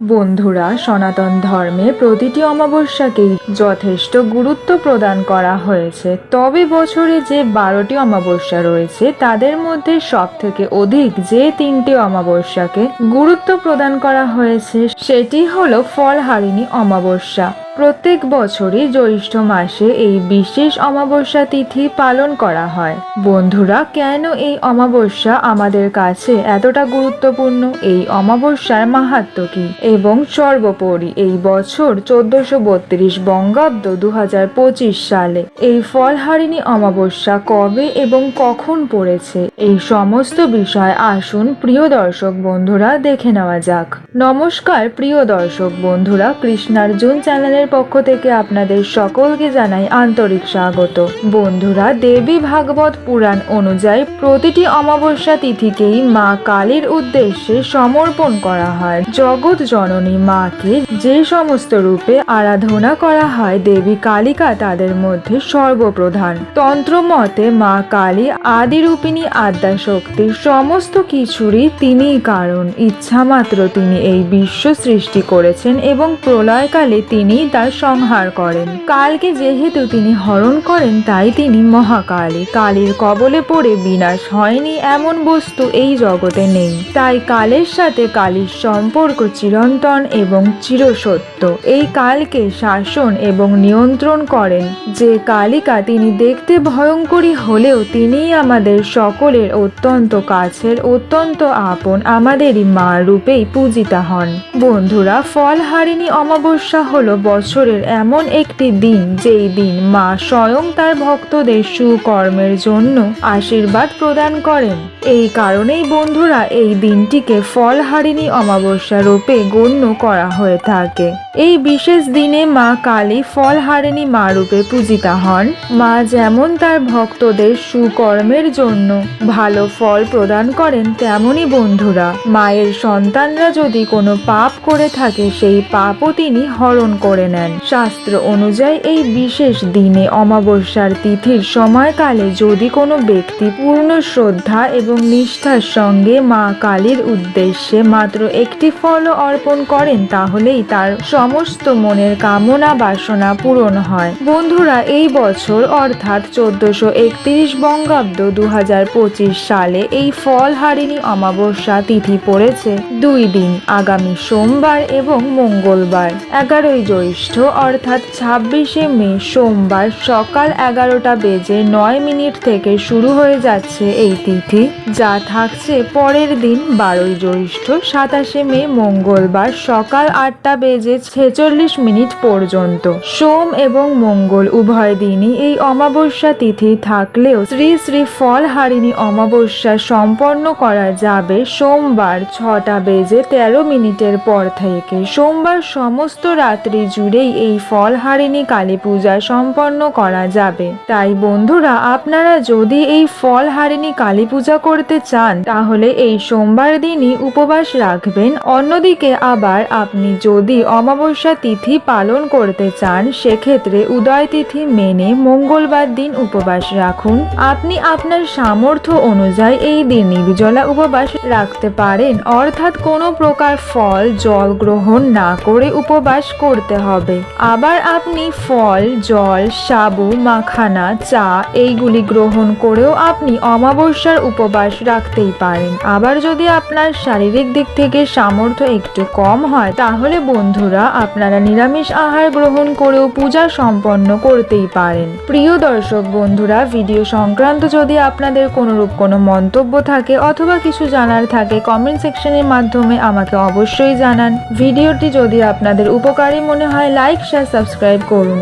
বন্ধুরা, সনাতন ধর্মে প্রতিটি অমাবস্যাকেই যথেষ্ট গুরুত্ব প্রদান করা হয়েছে। তবে বছরে যে বারোটি অমাবস্যা রয়েছে, তাদের মধ্যে সব থেকে অধিক যে তিনটি অমাবস্যাকে গুরুত্ব প্রদান করা হয়েছে, সেটি হলো ফলহারিণী অমাবস্যা। প্রত্যেক বছরই জ্যৈষ্ঠ মাসে এই বিশেষ অমাবস্যা তিথি পালন করা হয়। বন্ধুরা, কেন এই অমাবস্যা আমাদের কাছে এতটা গুরুত্বপূর্ণ? এই অমাবস্যার মাহাত্ম কি? এবং সর্বোপরি এই বছর চোদ্দশো বত্রিশ বঙ্গাব্দ দু সালে এই ফলহারিণী অমাবস্যা কবে এবং কখন পড়েছে? এই সমস্ত বিষয় আসুন প্রিয় দর্শক বন্ধুরা দেখে নেওয়া যাক। নমস্কার প্রিয় দর্শক বন্ধুরা, কৃষ্ণার্জুন চ্যানেলের পক্ষ থেকে আপনাদের সকলকে জানাই আন্তরিক স্বাগত। বন্ধুরা, দেবী ভাগবত পুরাণ অনুযায়ী প্রতিটি অমাবস্যা তিথিকেই মা কালীর উদ্দেশ্যে সমর্পণ করা হয়। জগৎ জননী মাকে যে সমস্ত রূপে আরাধনা করা হয়, দেবী কালিকা তাদের মধ্যে সর্বপ্রধান। তন্ত্র মতে মা কালী আদিরূপিণী আদ্যা শক্তির সমস্ত কিছুরই তিনি কারণ। ইচ্ছা মাত্র তিনি এই বিশ্ব সৃষ্টি করেছেন এবং প্রলয়কালে তিনি তার সংহার করেন। কালকে যেহেতু তিনি হরণ করেন, তাই তিনি মহাকালী। কালীর কবলে পড়ে বিনাশ হয়নি এমন বস্তু এই জগতে নেই। তাই কালের সাথে কালীর সম্পর্ক চিরন্তন এবং চিরসত্য। এই কালকে শাসন এবং নিয়ন্ত্রণ করেন। যে কালিকা তিনি দেখতে ভয়ঙ্করী হলেও তিনি আমাদের সকলের অত্যন্ত কাছের, অত্যন্ত আপন, আমাদেরই মা রূপেই পূজিতা হন। বন্ধুরা ফলহারিণী অমাবস্যা হলো বছরের এমন একটি দিন যেই দিন মা স্বয়ং তার ভক্তদের সুকর্মের জন্য আশীর্বাদ প্রদান করেন। এই কারণেই বন্ধুরা এই দিনটিকে ফলহারিণী অমাবস্যা রূপে গণ্য করা হয়ে থাকে। এই বিশেষ দিনে মা কালী ফলহারিণী মা রূপে পূজিতা হন। মা যেমন তার ভক্তদের সুকর্মের জন্য ভালো ফল প্রদান করেন, তেমনি বন্ধুরা, মায়ের সন্তানরা যদি কোনো পাপ করে থাকে, সেই পাপও তিনি হরণ করে নেন। শাস্ত্র অনুযায়ী এই বিশেষ দিনে অমাবস্যার তিথির সময়কালে যদি কোনো ব্যক্তি পূর্ণ শ্রদ্ধা এবং নিষ্ঠার সঙ্গে মা কালীর উদ্দেশ্যে মাত্র একটি ফল অর্পণ করেন, তাহলেই তার সমস্ত মনের কামনা বাসনা পূরণ হয়। বন্ধুরা, এই বছর, অর্থাৎ চোদ্দশো একত্রিশ বঙ্গাব্দ দু হাজার পঁচিশ সালে এই ফল ফলহারিণী অমাবস্যা তিথি পড়েছে। দুই দিন, আগামী সোমবার এবং মঙ্গলবার। এগারোই জ্যৈষ্ঠ, অর্থাৎ ছাব্বিশে মে, সোমবার সকাল এগারোটা বেজে নয় মিনিট থেকে শুরু হয়ে যাচ্ছে এই তিথি, যা থাকছে পরের দিন, বারোই জ্যৈষ্ঠ, সাতাশে মে, মঙ্গলবার সকাল আটটা বেজে ছেচল্লিশ মিনিট পর্যন্ত। সোম এবং মঙ্গল উভয় দিনই এই অমাবস্যা তিথি থাকলেও শ্রী শ্রী ফলহারিণী অমাবস্যা সম্পন্ন করা যাবে সোমবার ছটা বেজে তেরো মিনিটের পর থেকে। সোমবার সমস্ত রাত্রি জুড়েই এই ফলহারিণী কালী পূজা সম্পন্ন করা যাবে। তাই বন্ধুরা, আপনারা যদি এই ফলহারিণী কালী পূজা করতে চান, তাহলে এই সোমবার দিনই উপবাস রাখবেন। অন্যদিকে আবার আপনি যদি অমাবস্যা তিথি পালন করতে চান, সেক্ষেত্রে উদয় তিথি মেনে মঙ্গলবার দিন উপবাস রাখুন। আপনি আপনার সামর্থ্য অনুযায়ী এই দিন নির্জলা উপবাস রাখতে পারেন। অর্থাৎ কোনো প্রকার ফল, জল গ্রহণ না করে উপবাস করতে হবে। আবার আপনি ফল, জল, সাবু, মাখানা, চা এইগুলি গ্রহণ করেও আপনি অমাবস্যার উপবাস রাখতেই পারেন। আবার যদি আপনার শারীরিক দিক থেকে সামর্থ্য একটু কম হয়, তাহলে বন্ধুরা আপনারা নিরামিষ আহার গ্রহণ করেও পূজা সম্পন্ন করতেই পারেন। প্রিয় দর্শক বন্ধুরা, ভিডিও সংক্রান্ত যদি আপনাদের কোনোরূপ কোনো মন্তব্য থাকে অথবা কিছু জানার থাকে কমেন্ট সেকশনের মাধ্যমে আমাকে অবশ্যই জানান। ভিডিওটি যদি আপনাদের উপকারী মনে হয় লাইক শেয়ার সাবস্ক্রাইব করুন।